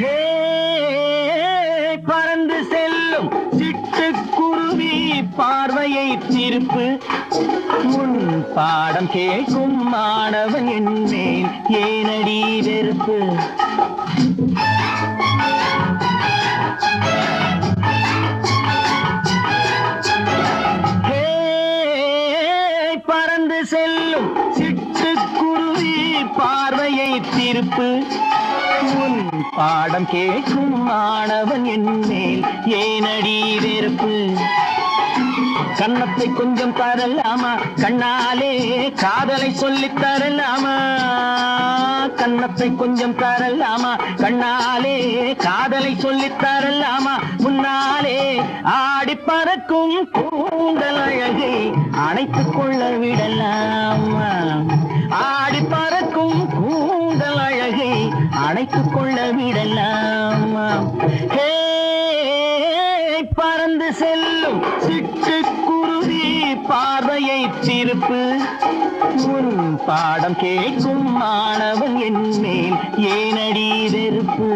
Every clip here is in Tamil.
ஹே, பறந்து செல்லும் சிட்டுக்குருவி பார்வையை திருப்பு முன் பாடம் கேட்கும் மாணவன் என்னேன் ஏனடி வெறுப்பு? பறந்து செல்லும் சிட்டுக்குருவி பார்வையை திருப்பு. உன் பாடம் கேட்கும் மாணவன் என்னேல் ஏனடி வெறுப்பு? கன்னத்தை கொஞ்சம் தரலாமா? கண்ணாலே காதலை சொல்லி தரலாமா? கன்னத்தை கொஞ்சம் தரலாமா? கண்ணாலே காதலை சொல்லி தரலாமா? முன்னாலே ஆடி பறக்கும் கூந்தல் அழகை அணைத்துக் கொள்ள விடலாமா? ஆடி பறக்கும் கூந்தல் அழகை அணைத்துக் கொள்ள விடலாமா? ஹே பறந்து செல்லும் சிட்டுக்குருவி பார்வையை சிரிப்பு. உன் பாடம் கேட்கும் மாணவன் என் மேல் ஏனடி வெறுப்பு.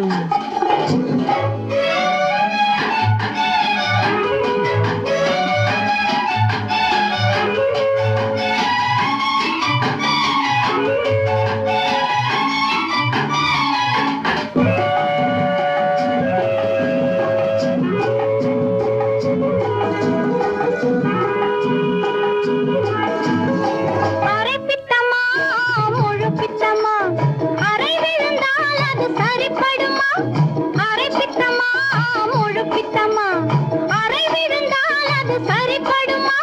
சரிப்படுமா?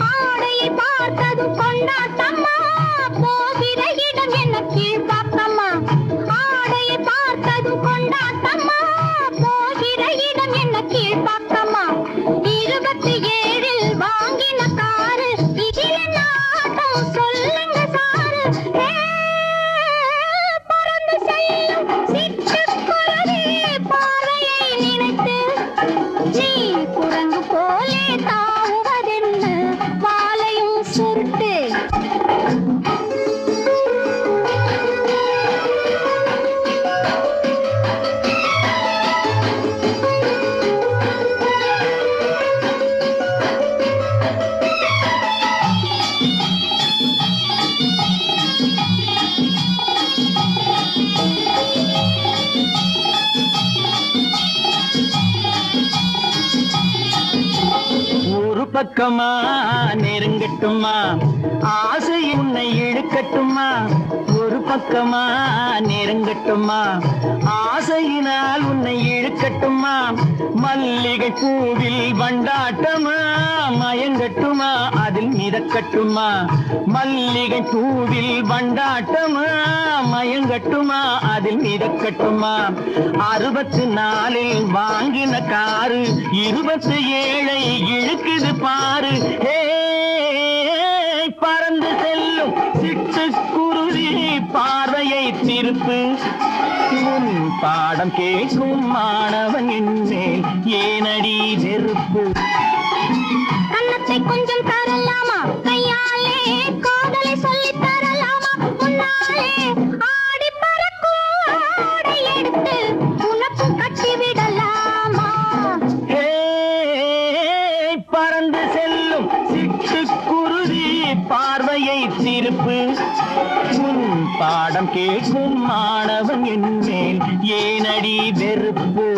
பாடையை பார்த்ததும் கொண்டாட்டம்மா போகிற பக்கமா? நெருங்கட்டுமா? ஆசை உன்னை இழுக்கட்டுமா? ஒரு பக்கமா? நெருங்கட்டுமா? ஆசையினால் உன்னை இழுக்கட்டுமா? மல்லிகை பூவில் வண்டாட்டமா? மயங்கட்டுமா? அதில் மிதக்கட்டுமா? மல்லிகை பூவில் வண்டாட்டமா? மயங்கட்டுமா? அதில் மிதக்கட்டுமா? அறுபத்து நாலில் வாங்கின காரு இருபத்தி ஏழை இழுக்குது பாரு. பறந்து செல்லும் சிட்டுக்குருவி பார்வையை திருப்பு. உன் பாடம் கேட்கும் மாணவன் என்னேல் ஏனடி வெறுப்பு. கொஞ்சம் குருதி பார்வையை திருப்பு உன் பாடம் கேட்கும் மாணவன் என் மேல். ஏனடி வெறுப்பு?